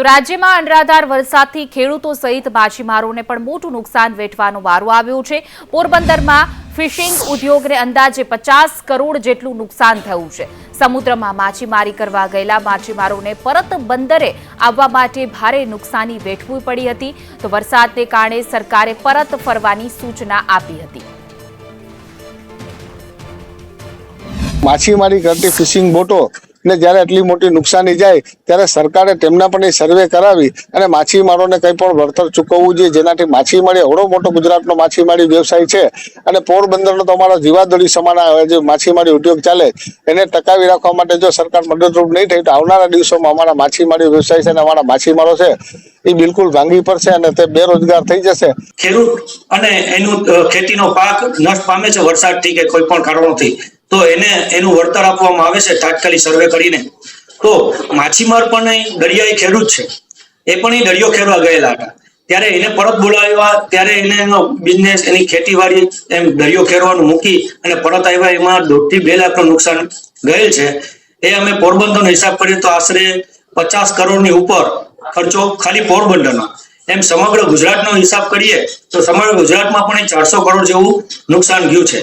તો રાજ્યમાં અનરાધાર વરસાદથી ખેડૂતો સહિત માછીમારોને પણ મોટું નુકસાન વેઠવાનો વારો આવ્યો છે. પોરબંદરમાં ફિશિંગ ઉદ્યોગને અંદાજે પચાસ કરોડ જેટલું નુકસાન થયું છે. સમુદ્રમાં માછીમારી કરવા ગયેલા માછીમારોને પરત બંદરે આવવા માટે ભારે નુકસાની વેઠવી પડી હતી. તો વરસાદને કારણે સરકારે પરત ફરવાની સૂચના આપી હતી. માછીમારી કરતી ફિશિંગ બોટો ને જ્યારે આટલી મોટી નુકસાની જાય, ત્યારે સરકારે તેમના પણ એ સર્વે કરાવી અને માછીમારોને કંઈ પણ વળતર ચૂકવવું જોઈએ. જેનાથી માછીમારી અવડો મોટો ગુજરાતનો માછીમારી વ્યવસાય છે અને પોરબંદરનો તો અમારો જીવાદોરી સમાન જે માછીમારી ઉદ્યોગ ચાલે, એને ટકાવી રાખવા માટે જો સરકાર મદદરૂપ નહીં થઈ, તો આવનારા દિવસોમાં અમારા માછીમારી વ્યવસાય છે અને અમારા માછીમારો છે, એ બિલકુલ ભાંગી પડશે અને તે બેરોજગાર થઈ જશે. ખેડૂત અને એનું ખેતીનો પાક નષ્ટ પામે છે વરસાદથી કે કોઈ પણ કારણોથી? તો એને, એનું વળતર આપવામાં આવે છે, તાત્કાલિક સર્વે કરીને. તો માછીમાર પણ દરિયાઈ ખેડૂત છે. એ પણ એ દરિયો ખેડવા ગયેલા હતા. ત્યારે એને પરત બોલાવ્યા, ત્યારે એને એનો બિઝનેસ એની ખેતીવાડી એમ દરિયો ખેડવાનું મૂકી અને પરત આવ્યા. એમાં દોઢથી બે લાખનું નુકસાન ગયેલ છે. એ અમે પોરબંદરનો હિસાબ કરીએ તો આશરે પચાસ કરોડની ઉપર ખર્ચો ખાલી પોરબંદરનો. એમ સમગ્ર ગુજરાતનો હિસાબ કરીએ તો સમગ્ર ગુજરાતમાં પણ ચારસો કરોડ જેવું નુકસાન ગયું છે.